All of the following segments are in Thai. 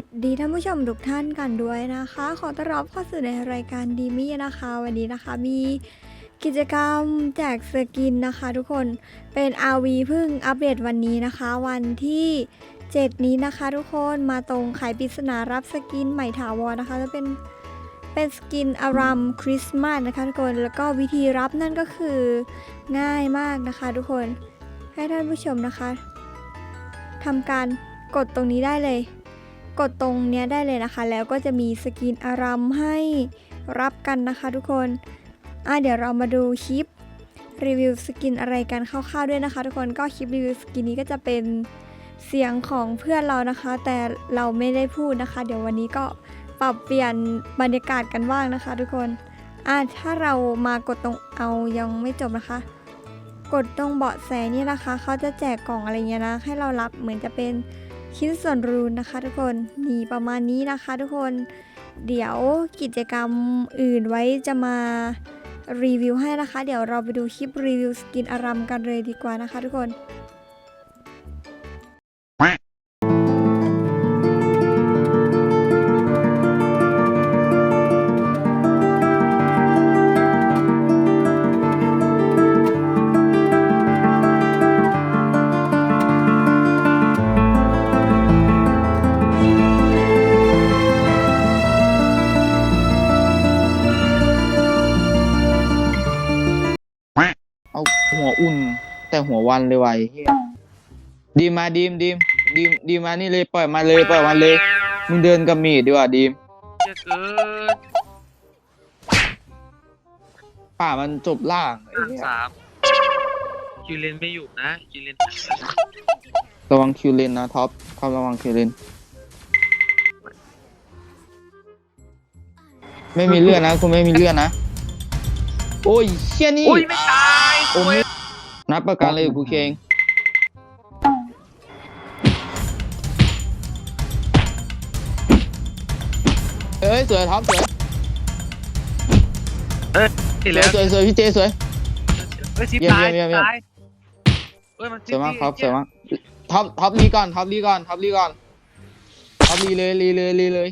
วัสดีท่านผู้ชมทุกท่านกันด้วยนะคะ ขอต้อนรับเข้าสู่ในรายการดีมี่นะคะ วันนี้นะคะมีกิจกรรมแจกสกินนะคะ ทุกคนเป็น RV เพิ่งอัปเดตวันนี้นะคะ วันที่ 7 นี้นะคะ ทุกคนมาตรงไขปริศนารับสกินใหม่ถาวรนะคะจะเป็นเป็นสกินอารัมคริสต์มาสนะคะทุกคนแล้วก็วิธีรับนั่นก็คือง่ายมากนะคะ ทุกคนให้ท่านผู้ชมนะคะทำการกดตรงนี้ได้เลย กดตรงเนี้ยได้เลยนะคะ แล้วก็จะมีสกินอารัมให้รับกันนะคะทุกคนอะเดี๋ยวเรามาดูคลิปรีวิวสกินอะไรกันคร่าวๆด้วยนะคะ ทุกคนก็คลิปรีวิวสกินนี้ก็จะเป็นเสียงของเพื่อนเรานะคะ แต่เราไม่ได้พูดนะคะ เดี๋ยววันนี้ก็ปรับเปลี่ยนบรรยากาศกันบ้างนะคะ ทุกคนอะถ้าเรามากดตรงเอายังไม่จบนะคะ กดตรงเบาะแสนี่นะคะเขาจะแจกกล่องอะไรเงี้ยนะให้เรารับเหมือนจะเป็น ชิ้นส่วนรูนนะคะ ทุกคนนี่ประมาณนี้นะคะทุกคนเดี๋ยวกิจกรรมอื่นไว้จะมารีวิวให้นะคะ เดี๋ยวเราไปดูคลิปรีวิวสกินอารัมกันเลยดีกว่านะคะ ทุกคน แต่หัววันเลยว่ะไอ้เฮียดีมมาดีมดีมดีมดีมมานี่เลยปล่อยมาเลยปล่อยมาเลยมึงเดินกับมีดดีกว่าดีมเยอะเกินป่ามันจบล่างไอ้สามเหี้ยสามคิวเลนไม่อยู่นะคิวเลนระวังคิวเลนนะท็อปท็อประวังคิวเลนไม่มีเลือดนะคุณไม่มีเลือดนะโอ้ยเชี่ยนี่ อุ้ยไม่ตายโอ้ย นับประกันเลยกูเคงเอ้ยสวยท็อปสวยติดสวแล้ยวสวยสวยพี่เจสวยเฮ้ยซิปเยี่ยมตายเยี่ยมเยี่ยม ตายเฮ้ยมันสวยมากครับสวยมากท็อปท็อปลีก่อนท็อปลีก่อนท็อปลีก่อนท็อปลีเลยลีเลยลีเลย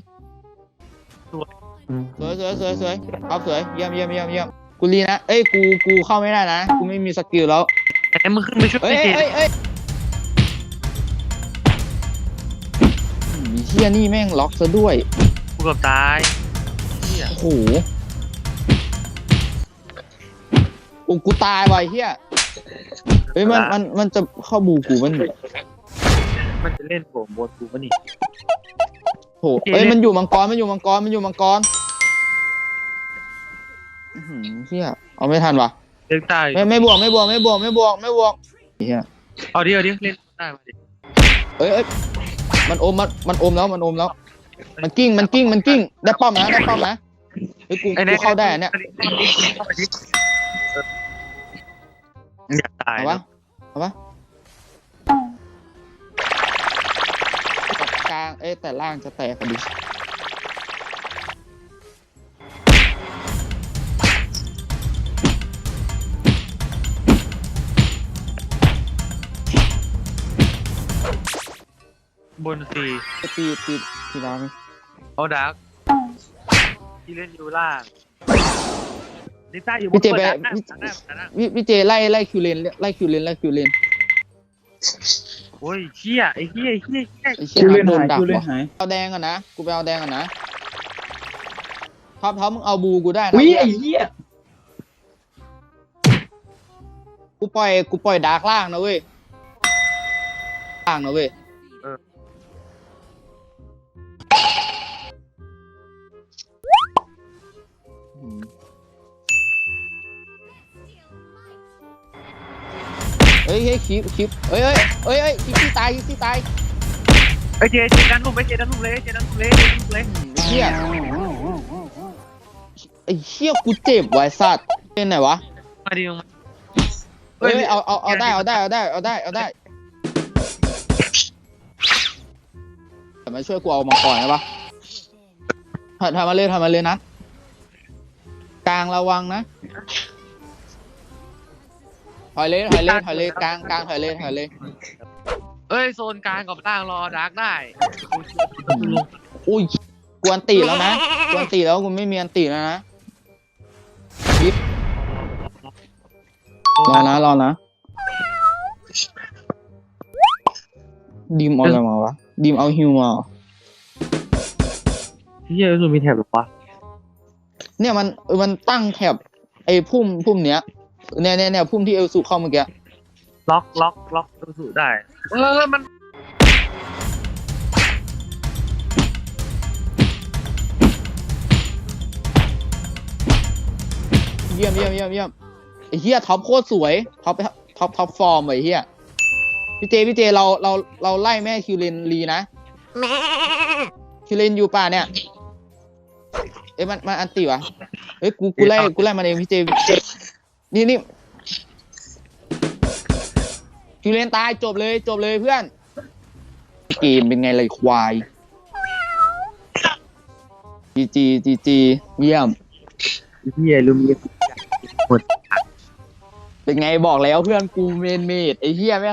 สวยสวยสวยสวยท็อปสวยเยี่ยมเยี่ยมเยี่ยมเยี่ยมกูลีนะเอ้ยกูกูเข้าไม่ได้นะกูไม่มีสกิลแล้ว ไอ้มึงขึ้นไปช่วยเอ้ยเจเอ้ยเอ้ยมไอ้เฮียนี่แม่งล็อกซะด้วย กูเกือบตายเหี้ยโอ้โหโอ้กูตายว่ะไอ้เฮียเฮ้ยมันมันมันจะเข้าบูกูมันมันจะเล่นผมบนกูปะนี่โหเอ้ยมันอยู่มังกรมันอยู่มังกรมันอยู่มังกรอื้อหือเฮียเอาไม่ทันว่ะ เล่นตายไม่ไม่บวกไม่บวกไม่บวกไม่บวกไม่บวกเฮียเอาดิเอาดิเล่นได้มาดิเอ้ยเอ้ยมันอมมันมันอมแล้วมันอมแล้ว มันกิ้งมันกิ้งมันกิ้งได้ป้อมนะได้ป้อมนะเฮ้ยกูไอ้กูเข้าได้อะเนี่ยเข้าไปดิอยากตายเอาปะเอาปะกลางเอ้ยแต่ล่างจะแตกพอดี บนสี่ตีตีตีดาวไหมเอาดักที่เล่นอยู่ล่างลิซ่าอยู่บนพี่เจไปดักหน้าพี่ ดักหน้าดักหน้าพี่พี่เจไล่ไล่คิวเลนไล่คิวเลนไล่คิวเลนโอ้ยเชี่ยไอ้เหี้ยไอ้เหี้ยไอ้เหี้ยไอ้เชี่ยคิวเล่นโดนหายดักคิวเล่นว่ะหายเอาแดงก่อนนะกูไปเอาแดงก่อนนะท็อปท็อปมึงเอาบูกูได้นะอุ้ยเพื่อนไอ้เหี้ยกูปล่อยกูปล่อยดาร์กล่างนะเว้ยล่างนะเว้ย เฮ้ยเฮ้ยคลิปคลิปเฮ้ยเฮ้ยเฮ้ยเฮ้ยคลิปที่ตายคลิปที่ตายไอ้เจเจดันลุมไอ้เจดันลุมเลยไอ้เจดันลุมเลยเจดันลุมเลยอืมไอ้เหี้ยไอ้เหี้ยกูเจ็บไว้สัตว์เป็นไหนวะมาดิมึงมาเฮ้ยเอาเอาเอาได้เอาได้เอาได้เอาได้เอาได้แต่มาช่วยกูเอามังกรได้ปะทำทำมาเลยทำมาเลยนัดกลางระวังนะ ถอยเลยถอยเลยถอยเลยกลางกลางถอยเลยถอยเลยเอ้ยโซนกลางกับล่างรอดักได้ลงอุ้ยกวนตีแล้วนะกวนตีแล้วกูไม่มีอันตีแล้วนะดิฟรอนะรอนะดิมเอาอะไรมาวะดิมเอาฮิวมาเหรอเฮียรู้มีแถบหรอวะเนี่ยมันเออมันตั้งแถบไอ้พุ่มพุ่มเนี้ย เนี่ยเนี่ยเนี่ยพุ่มที่เอลสุเข้าเมื่อกี้ล็อกล็อกล็อกรู้สึกได้ เออมันเยี่ยมเยี่ยมเยี่ยมเยี่ยมไอ้เฮียท็อปโคตรสวยท็อปท็อปท็อปฟอร์มไอ้เฮียพี่เจพี่เจเราเราเราไล่แม่คิวเลนลีนะคิวเลนอยู่ป่าเนี่ยเอ้ยมันมันอันตีวะเฮ้ยกูกูไล่กูไล่มันเองพี่เจ นี่นี่คิวเลนตายจบเลยจบเลยเพื่อน เกมเป็นไงเลยควายจีจีจีจีเยี่ยมเฮียรู้มีเป็นไงบอกแล้วเพื่อนกูเมนเมดไอ้เหี้ยไม่